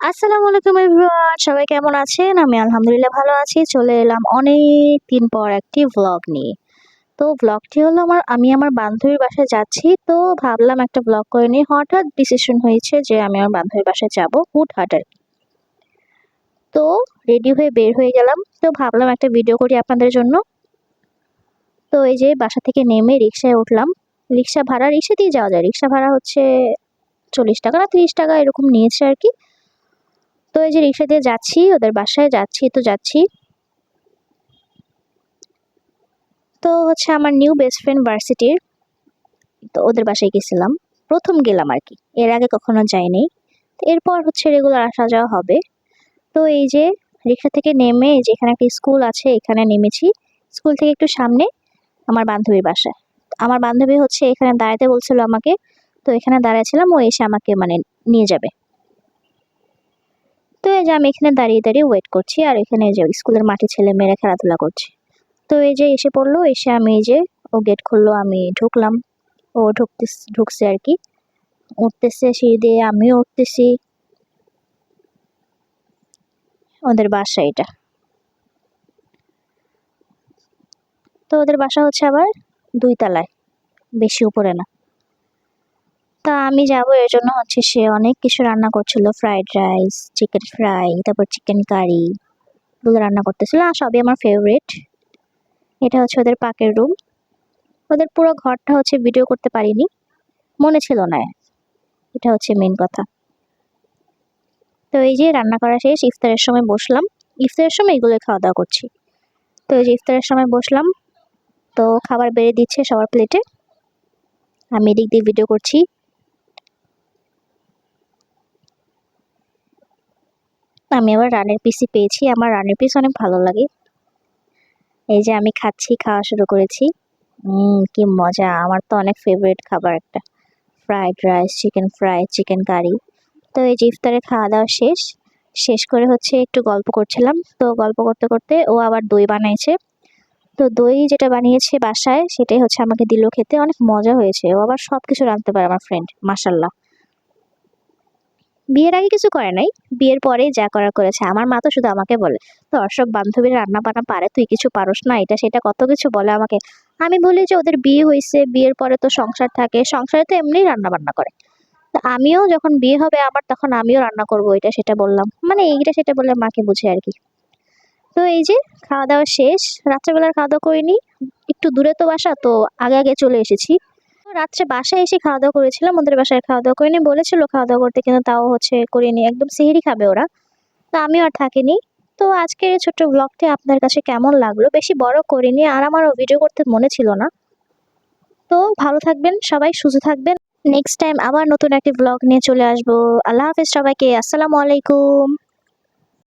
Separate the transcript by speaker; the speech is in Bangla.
Speaker 1: আসসালামু আলাইকুম সবাই কেমন আছেন? আমি আলহামদুলিল্লাহ ভালো আছি। চলে এলাম অনেক দিন পর একটি ভ্লগ নিয়ে। তো ভ্লগটি হলো আমার, আমি আমার বান্ধবীর বাসায় যাচ্ছি। তো ভাবলাম একটা ভ্লগ করে নিই। হঠাৎ ডিসিশন হয়েছে যে আমি আমার বান্ধবীর বাসায় যাব হুটহাট আর। তো রেডি হয়ে বের হয়ে গেলাম। তো ভাবলাম একটা ভিডিও করি আপনাদের জন্য। তো এই যে বাসা থেকে নেমে রিক্সায় উঠলাম। রিক্সা ভাড়া, রিক্সা দিয়ে যাওয়া যায়। রিক্সা ভাড়া হচ্ছে চল্লিশ টাকা না তিরিশ টাকা এরকম নিয়েছে আর কি। তো এই যে রিক্সা দিয়ে যাচ্ছি, ওদের বাসায় যাচ্ছি, তো যাচ্ছি। তো হচ্ছে আমার নিউ বেস্ট ফ্রেন্ড ভার্সিটির তো ওদের বাসায় গেছিলাম। প্রথম গেলাম আর কি, এর আগে কখনো যাইনি। এরপর হচ্ছে রেগুলার আসা যাওয়া হবে। তো এই যে রিক্সা থেকে নেমে যে এখানে একটা স্কুল আছে, এখানে নেমেছি। স্কুল থেকে একটু সামনে আমার বান্ধবীর বাসায়। আমার বান্ধবী হচ্ছে এখানে দাঁড়াতে বলছিল আমাকে, তো এখানে দাঁড়াইছিলাম, ও এসে আমাকে মানে নিয়ে যাবে। তো এই যে আমি এখানে দাঁড়িয়ে দাঁড়িয়ে ওয়েট করছি, আর এখানে যে স্কুলের মাঠে ছেলে মেয়েরা খেলাধুলা করছে। তো এই যে এসে পড়ল, এসে আমি এই যে ও গেট খুললো, আমি ঢুকলাম। ও ঢুকতে ঢুকছে আর কি। উঠতেছে সিঁড়ি দিয়ে, আমিও উঠতেছি। ওদের বাসা এটা। তো ওদের বাসা হচ্ছে আবার দুই তলায়, বেশি উপরে না। তা আমি যাব, এর জন্য হচ্ছে সে অনেক কিছু রান্না করছিল। ফ্রাইড রাইস চিকেন ফ্রাই তারপর চিকেন কারি এগুলো রান্না করতেছিল। আর সবই আমার ফেভারিট এটা হচ্ছে ওদের পাকের রুম ওদের পুরো ঘরটা হচ্ছে ভিডিও করতে পারিনি। মনে ছিল না। এটা হচ্ছে মেন কথা। তো এই যে রান্না করা শেষ, ইফতারের সময় বসলাম। ইফতারের সময় এগুলো খাওয়া দাওয়া করছি। তো এই যে ইফতারের সময় বসলাম। তো খাবার বেড়ে দিচ্ছে সবার প্লেটে আমি এদিক দিয়ে ভিডিও করছি। আমি আবার রানের পিসি পেয়েছি। আমার রানের পিস অনেক ভালো লাগে। এই যে আমি খাচ্ছি, খাওয়া শুরু করেছি। কি মজা। আমার তো অনেক ফেভারিট খাবার একটা। Fried rice chicken fry chicken curry তো এই যে ইফতারে খাওয়া দাওয়া শেষ। শেষ করে হচ্ছে একটু গল্প করছিলাম। তো গল্প করতে করতে ও আবার দই বানাইছে। তো দই যেটা বানিয়েছে বাসায়, সেটাই হচ্ছে আমাকে দিল খেতে। অনেক মজা হয়েছে। ও আবার সব কিছু রাঁধতে পারে আমার ফ্রেন্ড মাসাল্লাহ বিয়ের আগে কিছু করে নাই। বিয়ের পরে যা করা করেছে। আমার মা তো শুধু আমাকে বলে সব বান্ধবীর রান্না বান্না পারে, তুই কিছু পারস না, এটা সেটা কত কিছু বলে আমাকে? আমি বলি যে, ওদের বিয়ে হয়েছে বিয়ের পরে তো সংসার থাকে, সংসারে তো এমনিই রান্না বান্না করে। তা আমিও যখন বিয়ে হবে আমার, তখন আমিও রান্না করব, এটা সেটা বললাম। মানে এইটা সেটা বলে মাকে বুঝে আর কি। তো এই যে, খাওয়া দাওয়া শেষ, রাত্রেবেলার খাওয়া দাওয়া করিনি। একটু দূরে তো বাসা, তো আগে আগে চলে এসেছি। রাত্রে বাসায় এসে খাওয়া দাওয়া করেছিলাম, ওদের বাসায় খাওয়া দাওয়া করিনি, বলেছিল খাওয়া দাওয়া করতে, কিন্তু তাও হচ্ছে করিনি, একদম সিহিরি খাবে ওরা। তো আমিও আর থাকিনি। তো আজকের এই ছোট্ট ব্লগটি আপনার কাছে কেমন লাগল? বেশি বড় করিনি, আর আমারও ভিডিও করতে মনে ছিল না। তো ভালো থাকবেন, সবাই সুস্থ থাকবেন। নেক্সট টাইম আবার নতুন একটি ব্লগ নিয়ে চলে আসব। আল্লাহ হাফিজ সবাইকে, আসসালামু আলাইকুম।